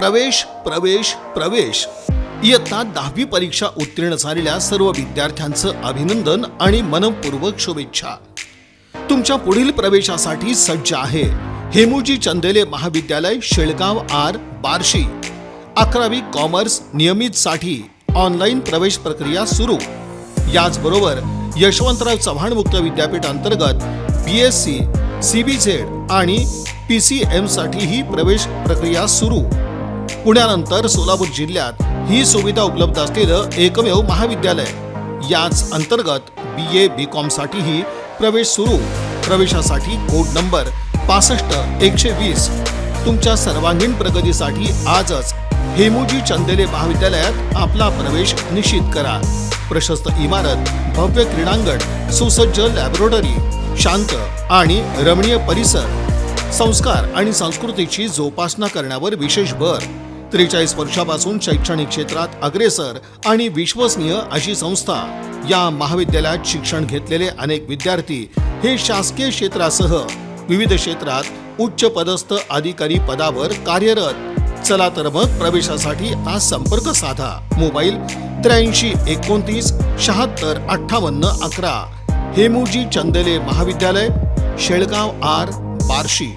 प्रवेश प्रवेश प्रवेश. इयत्ता दहावी परीक्षा उत्तीर्ण झालेल्या सर्व विद्यार्थ्यांचं अभिनंदन आणि मनपूर्वक शुभेच्छा. तुमच्या पुढील प्रवेशासाठी सज्ज आहे. हेमूजी चंदेले महाविद्यालय शेळगाव आर बार्शी. अकरावी कॉमर्स नियमित साठी ऑनलाईन प्रवेश प्रक्रिया सुरू. याचबरोबर यशवंतराव चव्हाण मुक्त विद्यापीठ अंतर्गत B S C C B Z आणि पी सी एम साठीही प्रवेश प्रक्रिया सुरू. पुण्यानंतर सोलापूर जिल्ह्यात ही सुविधा उपलब्ध असलेलं एकमेव महाविद्यालय. याच अंतर्गत बी ए बी कॉम साठीही प्रवेश सुरू. प्रवेशासाठी कोड नंबर पासष्ट एकशे वीस. तुमच्या सर्वांगीण प्रगतीसाठी आजच हेमूजी चंदेले महाविद्यालयात आपला प्रवेश निश्चित करा. प्रशस्त इमारत भव्य क्रीडांगण सुसज्ज लॅबोरेटरी शांत आणि रमणीय परिसर. संस्कार आणि संस्कृतीची जोपासना करण्यावर विशेष भर. त्रेचाळीस वर्षापासून शैक्षणिक क्षेत्रात अग्रेसर आणि विश्वसनीय अशी संस्था. या महाविद्यालयात शिक्षण घेतलेले अनेक विद्यार्थी हे शासकीय क्षेत्रासह विविध क्षेत्रात उच्च पदस्थ अधिकारी पदावर कार्यरत. चला तर मग प्रवेशासाठी आज संपर्क साधा. मोबाईल त्र्याऐंशी एकोणतीस शहात्तर अठ्ठावन्न अकरा. हेमूजी चंदेले महाविद्यालय शेळगाव आर बार्शी.